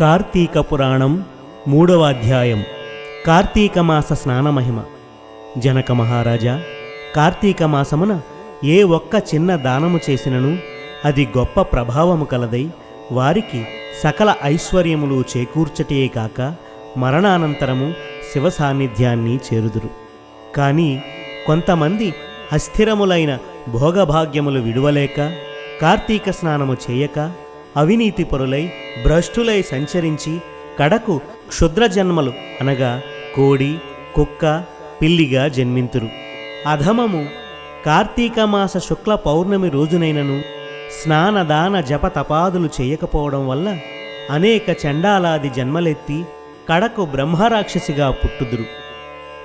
కార్తీక పురాణం మూడవ అధ్యాయం. కార్తీక మాస స్నానమహిమ జనక మహారాజా కార్తీక మాసమున ఏ ఒక్క చిన్న దానము చేసినను అది గొప్ప ప్రభావము కలదై వారికి సకల ఐశ్వర్యములు చేకూర్చటే కాక మరణానంతరము శివ సాన్నిధ్యాన్ని చేరుదురు. కానీ కొంతమంది అస్థిరములైన భోగభాగ్యములు విడువలేక కార్తీక స్నానము చేయక అవినీతిపరులై భ్రష్టులై సంచరించి కడకు క్షుద్ర జన్మలు అనగా కోడి కుక్క పిల్లిగా జన్మింతురు. అధమము కార్తీక మాస శుక్ల పౌర్ణమి రోజునైనను స్నానదాన జప తపాదులు చేయకపోవడం వల్ల అనేక చండాలాది జన్మలెత్తి కడకు బ్రహ్మరాక్షసిగా పుట్టుదురు.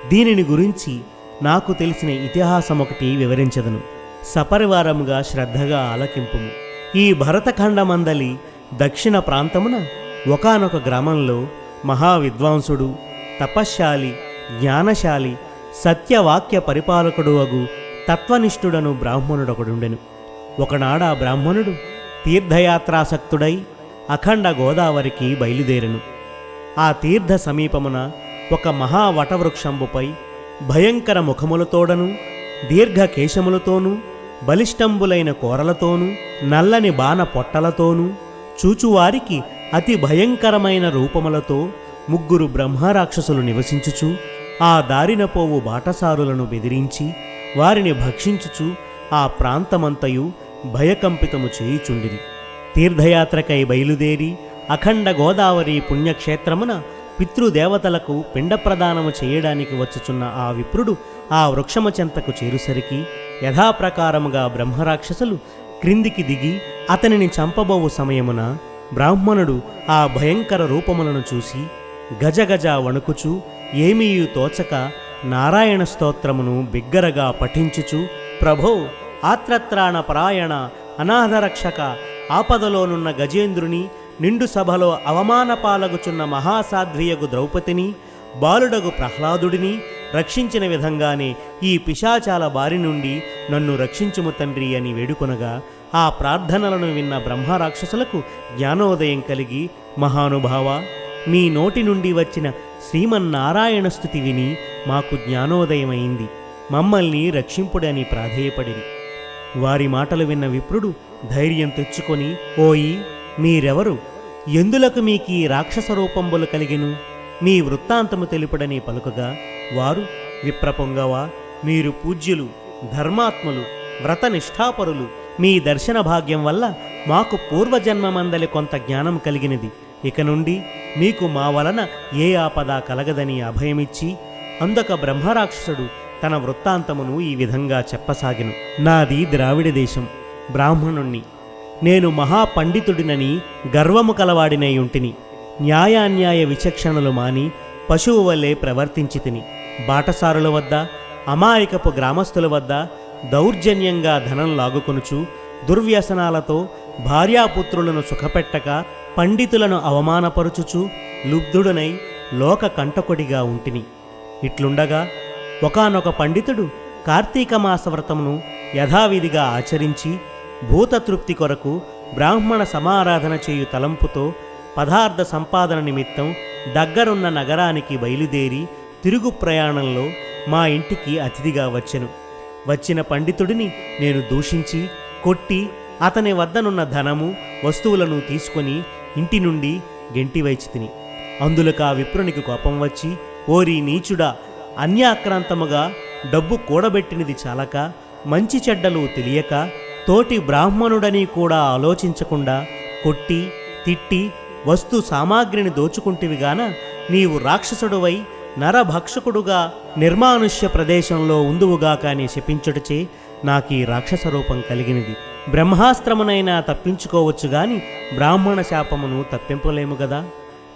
దీనిని గురించి నాకు తెలిసిన ఇతిహాసం ఒకటి వివరించదను. సపరివారముగా శ్రద్ధగా ఆలకింపుము. ఈ భరతఖండమందలి దక్షిణ ప్రాంతమున ఒకానొక గ్రామంలో మహావిద్వాంసుడు తపశ్శాలి జ్ఞానశాలి సత్యవాక్య పరిపాలకుడు అగు తత్వనిష్ఠుడను బ్రాహ్మణుడొకడుండెను. ఒకనాడా బ్రాహ్మణుడు తీర్థయాత్రాసక్తుడై అఖండ గోదావరికి బయలుదేరెను. ఆ తీర్థ సమీపమున ఒక మహావటవృక్షంబుపై భయంకర ముఖములతోడను దీర్ఘకేశములతోనూ బలిష్టంబులైన కోరలతోనూ నల్లని బాణ పొట్టలతోనూ చూచువారికి అతి భయంకరమైన రూపములతో ముగ్గురు బ్రహ్మరాక్షసులు నివసించుచు ఆ దారిన పోవు బాటసారులను బెదిరించి వారిని భక్షించుచు ఆ ప్రాంతమంతయు భయకంపితము చేయుచుండిరి. తీర్థయాత్రకై బయలుదేరి అఖండ గోదావరి పుణ్యక్షేత్రమున పితృదేవతలకు పిండ ప్రదానము చేయడానికి వచ్చుచున్న ఆ విప్రుడు ఆ వృక్షము చెంతకు చేరుసరికి యథాప్రకారముగా బ్రహ్మరాక్షసులు క్రిందికి దిగి అతనిని చంపబోవు సమయమున బ్రాహ్మణుడు ఆ భయంకర రూపములను చూసి గజగజ వణుకుచు ఏమీయు తోచక నారాయణ స్తోత్రమును బిగ్గరగా పఠించుచు ప్రభో ఆత్రత్రాణ పరాయణ అనాథరక్షక ఆపదలోనున్న గజేంద్రుని నిండు సభలో అవమానపాలగుచున్న మహాసాధ్వియగు ద్రౌపదిని బాలుడగు ప్రహ్లాదుడిని రక్షించిన విధంగానే ఈ పిశాచాల బారి నుండి నన్ను రక్షించుము తండ్రి అని వేడుకొనగా ఆ ప్రార్థనలను విన్న బ్రహ్మరాక్షసులకు జ్ఞానోదయం కలిగి మహానుభావ మీ నోటి నుండి వచ్చిన శ్రీమన్నారాయణ స్థుతి విని మాకు జ్ఞానోదయమైంది. మమ్మల్ని రక్షింపుడని ప్రాధేయపడింది వారి మాటలు విన్న విప్రుడు ధైర్యం తెచ్చుకొని ఓయి మీరెవరు? ఎందులకు మీకీ రాక్షస రూపంబులు కలిగిను? మీ వృత్తాంతము తెలుపుడని పలుకగా వారు విప్రపొంగవా? మీరు పూజ్యులు ధర్మాత్ములు వ్రత నిష్ఠాపరులు మీ దర్శన భాగ్యం వల్ల మాకు పూర్వజన్మమందలి కొంత జ్ఞానం కలిగినది. ఇక నుండి మీకు మా వలన ఏ ఆపద కలగదని అభయమిచ్చి అందక బ్రహ్మరాక్షసుడు తన వృత్తాంతమును ఈ విధంగా చెప్పసాగిను. నాది ద్రావిడ దేశం. బ్రాహ్మణుణ్ణి. నేను మహాపండితుడినని గర్వము కలవాడినై ఉంటిని. న్యాయాన్యాయ విచక్షణలు మాని పశువు వల్లే ప్రవర్తించి తిని బాటసారుల వద్ద అమాయకపు గ్రామస్తుల వద్ద దౌర్జన్యంగా ధనం లాగుకొనుచు దుర్వ్యసనాలతో భార్యాపుత్రులను సుఖపెట్టక పండితులను అవమానపరుచుచు లుబ్ధుడనై లోక కంటకొడిగా ఉంటిని. ఇట్లుండగా ఒకానొక పండితుడు కార్తీక మాస వ్రతమును యథావిధిగా ఆచరించి భూతతృప్తి కొరకు బ్రాహ్మణ సమారాధన చేయు తలంపుతో పదార్థ సంపాదన నిమిత్తం దగ్గరున్న నగరానికి బయలుదేరి తిరుగు ప్రయాణంలో మా ఇంటికి అతిథిగా వచ్చెను. వచ్చిన పండితుడిని నేను దూషించి కొట్టి అతని వద్దనున్న ధనము వస్తువులను తీసుకొని ఇంటి నుండి గెంటివైచి తిని. అందులో ఆ విప్రునికి కోపం వచ్చి ఓరి నీచుడా అన్యాక్రాంతముగా డబ్బు కూడబెట్టినది చాలక మంచి చెడ్డలు తెలియక తోటి బ్రాహ్మణుడని కూడా ఆలోచించకుండా కొట్టి తిట్టి వస్తు సామాగ్రిని దోచుకుంటివిగాన నీవు రాక్షసుడువై నరభక్షకుడుగా నిర్మానుష్య ప్రదేశంలో ఉందువుగా కాని శపించుటచే నాకీ రాక్షస రూపం కలిగినది. బ్రహ్మాస్త్రమునైనా తప్పించుకోవచ్చు గాని బ్రాహ్మణ శాపమును తప్పింపలేము గదా.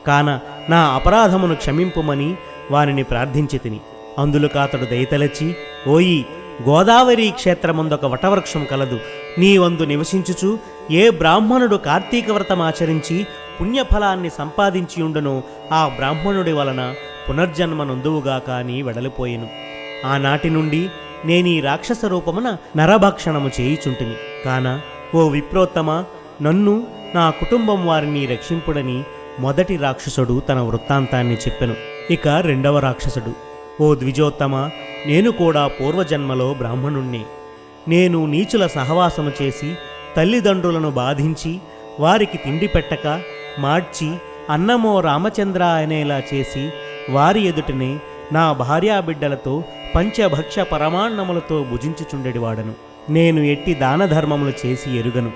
కాన నా అపరాధమును క్షమింపుమని వారిని ప్రార్థించి తిని అందులకాతడు దయతలచి ఓయి గోదావరి క్షేత్రముందొక వటవృక్షం కలదు. నీ వందు నివసించుచు ఏ బ్రాహ్మణుడు కార్తీక వ్రతం ఆచరించి పుణ్యఫలాన్ని సంపాదించియుండునో ఆ బ్రాహ్మణుడి వలన పునర్జన్మ నొందువుగా కాని వెడలిపోయెను. ఆనాటి నుండి నేనీ రాక్షస రూపమున నరభక్షణము చేయుచుంటిని. కాన ఓ విప్రోత్తమ నన్ను నా కుటుంబం వారిని రక్షింపుడని మొదటి రాక్షసుడు తన వృత్తాంతాన్ని చెప్పెను. ఇక రెండవ రాక్షసుడు. ఓ ద్విజోత్తమ నేను కూడా పూర్వజన్మలో బ్రాహ్మణుణ్ణి. నేను నీచుల సహవాసము చేసి తల్లిదండ్రులను బాధించి వారికి తిండి పెట్టక మార్చి అన్నమో రామచంద్ర అనేలా చేసి వారి ఎదుటనే నా భార్యాబిడ్డలతో పంచభక్ష పరమాన్నములతో భుజించుచుండెడివాడను. నేను ఎట్టి దాన ధర్మములు చేసి ఎరుగను.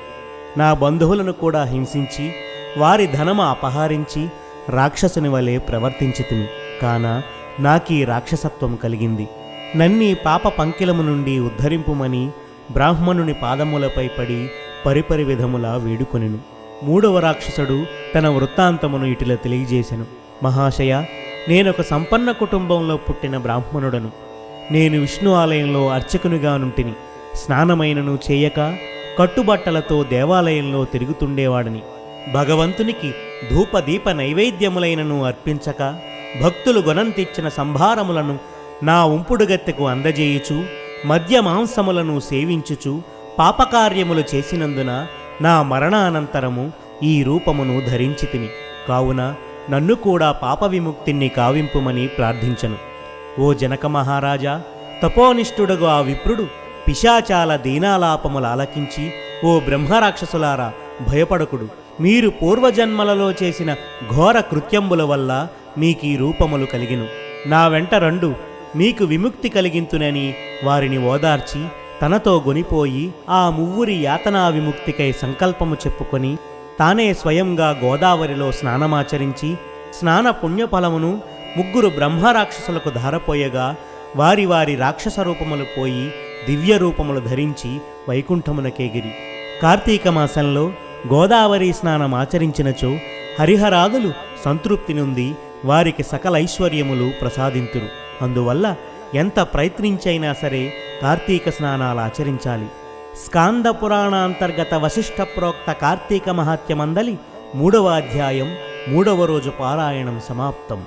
నా బంధువులను కూడా హింసించి వారి ధనము అపహరించి రాక్షసుని వలె ప్రవర్తించితిని కాన నాకీ రాక్షసత్వం కలిగింది. నన్ని పాప పంకిలము నుండి ఉద్ధరింపుమని బ్రాహ్మణుని పాదములపై పడి పరిపరి విధములా వేడుకొనెను. మూడవ రాక్షసుడు తన వృత్తాంతమును ఇటుల తెలియజేశెను మహాశయ నేనొక సంపన్న కుటుంబంలో పుట్టిన బ్రాహ్మణుడను. నేను విష్ణు ఆలయంలో అర్చకునిగా నుంటిని. స్నానమైనను చేయక కట్టుబట్టలతో దేవాలయంలో తిరుగుతుండేవాడిని. భగవంతునికి ధూపదీప నైవేద్యములైనను అర్పించక భక్తులు గొనంతిచ్చిన సంభారములను నా ఉంపుడుగత్తెకు అందజేయుచు మద్య మాంసములను సేవించుచు పాపకార్యములు చేసినందున నా మరణానంతరము ఈ రూపమును ధరించితిని కావున నన్ను కూడా పాప విముక్తిని కావింపుమని ప్రార్థించను. ఓ జనక మహారాజా తపోనిష్ఠుడగు ఆ విప్రుడు పిశాచాల దీనాలాపములు ఆలకించి ఓ బ్రహ్మరాక్షసులారా భయపడకుడు. మీరు పూర్వజన్మలలో చేసిన ఘోర కృత్యంబుల వల్ల మీకీ రూపములు కలిగిను. నా వెంట రండు మీకు విముక్తి కలిగింతునని వారిని ఓదార్చి తనతో గొనిపోయి ఆ మువ్వురి యాతనా విముక్తికై సంకల్పము చెప్పుకొని తానే స్వయంగా గోదావరిలో స్నానమాచరించి స్నాన పుణ్యఫలమును ముగ్గురు బ్రహ్మరాక్షసులకు ధారపోయగా వారి వారి రాక్షస రూపములు పోయి దివ్య రూపములు ధరించి వైకుంఠమునకేగిరి కార్తీక మాసంలో గోదావరి స్నానం ఆచరించినచో హరిహరాదులు సంతృప్తి నుండి వారికి సకల ఐశ్వర్యములు ప్రసాదింతురు. అందువల్ల ఎంత ప్రయత్నించైనా సరే కార్తీక స్నానాలు ఆచరించాలి. స్కాంద పురాణాంతర్గత వశిష్ఠ ప్రోక్త కార్తీక మహాత్యమందలి మూడవ అధ్యాయం మూడవ రోజు పారాయణం సమాప్తం.